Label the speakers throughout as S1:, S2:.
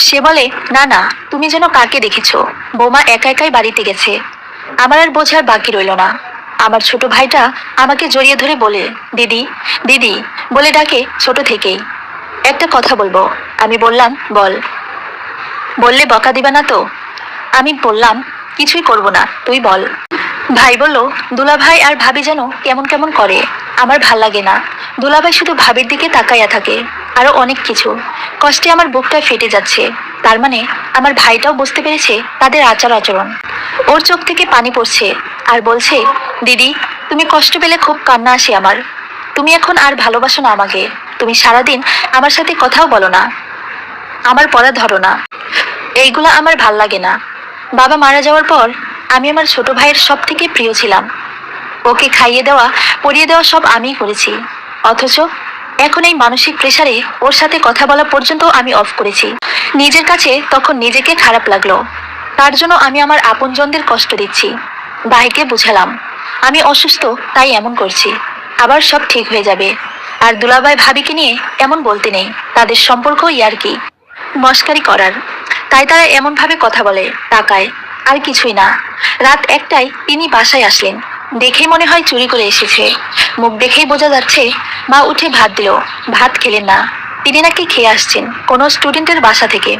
S1: সে বলে, না না, তুমি যেন কাকে দেখেছ? বৌমা একা একাই বাড়িতে গেছে। আমার আর বোঝার বাকি রইল না। আমার ছোট ভাইটা আমাকে জড়িয়ে ধরে বলে, দিদি দিদি, বলে ডাকে ছোট থেকেই। একটা কথা বলব, আমি বললাম, বল। বললে বকা দিবে না তো? আমি বললাম, কিছুই করব না, তুই বল। ভাই বলল, দুলাভাই আর ভাবি যেন কেমন কেমন করে, আমার ভালো লাগে না। দুলাভাই শুধু ভাবির দিকে তাকাইয়া থাকে। আরও অনেক কিছু। কষ্টে আমার বুকটা ফেটে যাচ্ছে। তার মানে আমার ভাইটাও বুঝতে পেরেছে তাদের আচার আচরণ। ওর চোখ থেকে পানি পড়ছে আর বলছে, দিদি, তুমি কষ্ট পেলে খুব কান্না আসে আমার। তুমি এখন আর ভালোবাসো না আমাকে। তুমি সারাদিন আমার সাথে কথাও বলো না। আমার পড়া ধরো না। এইগুলো আমার ভালো লাগে না। বাবা মারা যাওয়ার পর আমি আমার ছোট ভাইয়ের সব থেকে প্রিয় ছিলাম। ওকে খাইয়ে দেওয়া, পরিয়ে দেওয়া সব আমিই করেছি। অথচ এখন এই মানসিক প্রেসারে ওর সাথে কথা বলা পর্যন্ত আমি অফ করেছি। নিজের কাছে তখন নিজেকে খারাপ লাগল। তার জন্য আমি আমার আপনজনদের কষ্ট দিচ্ছি। ভাইকে বুঝালাম। আমি অসুস্থ, তাই এমন করছি। আবার সব ঠিক হয়ে যাবে। আর দুলাভাই ভাবিকে নিয়ে এমন বলতে নেই। তাদের সম্পর্ক ইয়ার কি মস্কারি করার। তাই তারা এমনভাবে কথা বলে, তাকায়। আর কিছুই না। রাত একটাই তিনি বাসায় আসলেন। দেখে মনে হয় চুরি করে এসেছে। মুখ দেখেই বোঝা যাচ্ছে, মা উঠে ভাত দিল। ভাত খেলেন না। তিনি নাকি খেয়ে আসছেন, কোনো স্টুডেন্টের বাসা থেকে।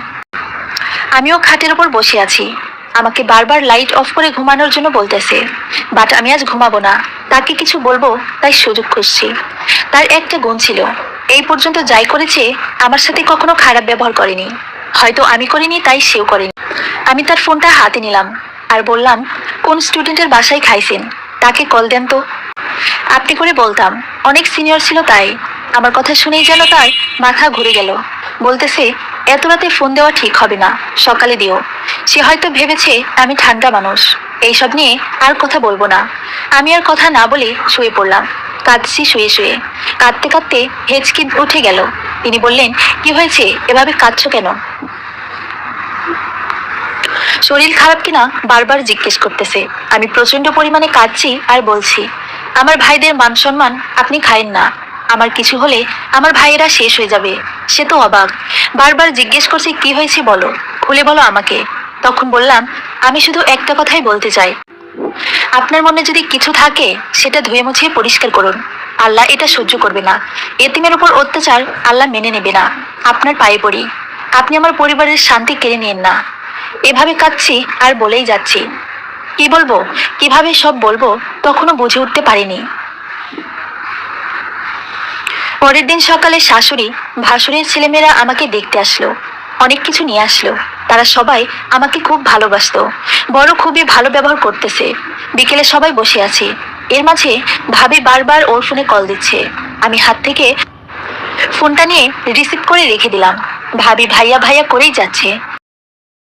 S1: আমিও খাটের ওপর বসে আছি। আমাকে বারবার লাইট অফ করে ঘুমানোর জন্য বলতেছে, বাট আমি আজ ঘুমাবো না। তাকে কিছু বলব, তাই সুযোগ খুঁজছি। তার একটা গুণ ছিল, এই পর্যন্ত যাই করেছে, আমার সাথে কখনো খারাপ ব্যবহার করেনি। হয়তো আমি করিনি, তাই সেও করেনি। আমি তার ফোনটা হাতে নিলাম, আর বললাম, কোন স্টুডেন্টের বাসায় খাইছেন? তাকে কল দেন তো। আপনি করে বলতাম, অনেক সিনিয়র ছিল তাই। আমার কথা শুনেই যেন তার মাথা ঘুরে গেল। বলতেছে, এত রাতে ফোন দেওয়া ঠিক হবে না, সকালে দিও। সে হয়তো ভেবেছে আমি ঠান্ডা মানুষ। এইসব নিয়ে আর কথা বলব না। আমি আর কথা না বলে শুয়ে পড়লাম। কাঁদছি শুয়ে শুয়ে। কাঁদতে কাঁদতে হেঁচকি উঠে গেল। তিনি বললেন, কি হয়েছে? এভাবে কাঁদছো কেন? শরীর খারাপ কিনা বারবার জিজ্ঞেস করতেছে। আমি প্রচণ্ড পরিমাণে কাঁদছি আর বলছি আমার ভাইদের মান সম্মান আপনি খায়েন না। আমার কিছু হলে আমার ভাইয়েরা শেষ হয়ে যাবে। সে তো অবাক। বারবার জিজ্ঞেস করছে, কি হয়েছে বলো? খুলে বলো আমাকে। তখন বললাম, আমি শুধু একটা কথাই বলতে চাই। আপনার মনে যদি কিছু থাকে, সেটা ধুয়ে মুছিয়ে পরিষ্কার করুন। আল্লাহ এটা সহ্য করবে না। এতিমের উপর অত্যাচার আল্লাহ মেনে নেবে না। আপনার পায়ে পড়ি। আপনি আমার পরিবারের শান্তি কেড়ে নিন না। এভাবে কাঁদছি আর বলেই যাচ্ছি। কি বলব? কীভাবে সব বলব তখনও বুঝে উঠতে পারিনি। পরের দিন সকালে শাশুড়ি, ভাসুরের ছেলেমেয়েরা আমাকে দেখতে আসলো। অনেক কিছু নিয়ে আসলো। তারা সবাই আমাকে খুব ভালোবাসতো। বড় খুবই ভালো ব্যবহার করতেছে। বিকেলে সবাই বসে আছে। এর মাঝে ভাবি বারবার ওর ফোনে কল দিচ্ছে। আমি হাত থেকে ফোনটা নিয়ে রিসিভ করে রেখে দিলাম। ভাবি ভাইয়া ভাইয়া করেই যাচ্ছে।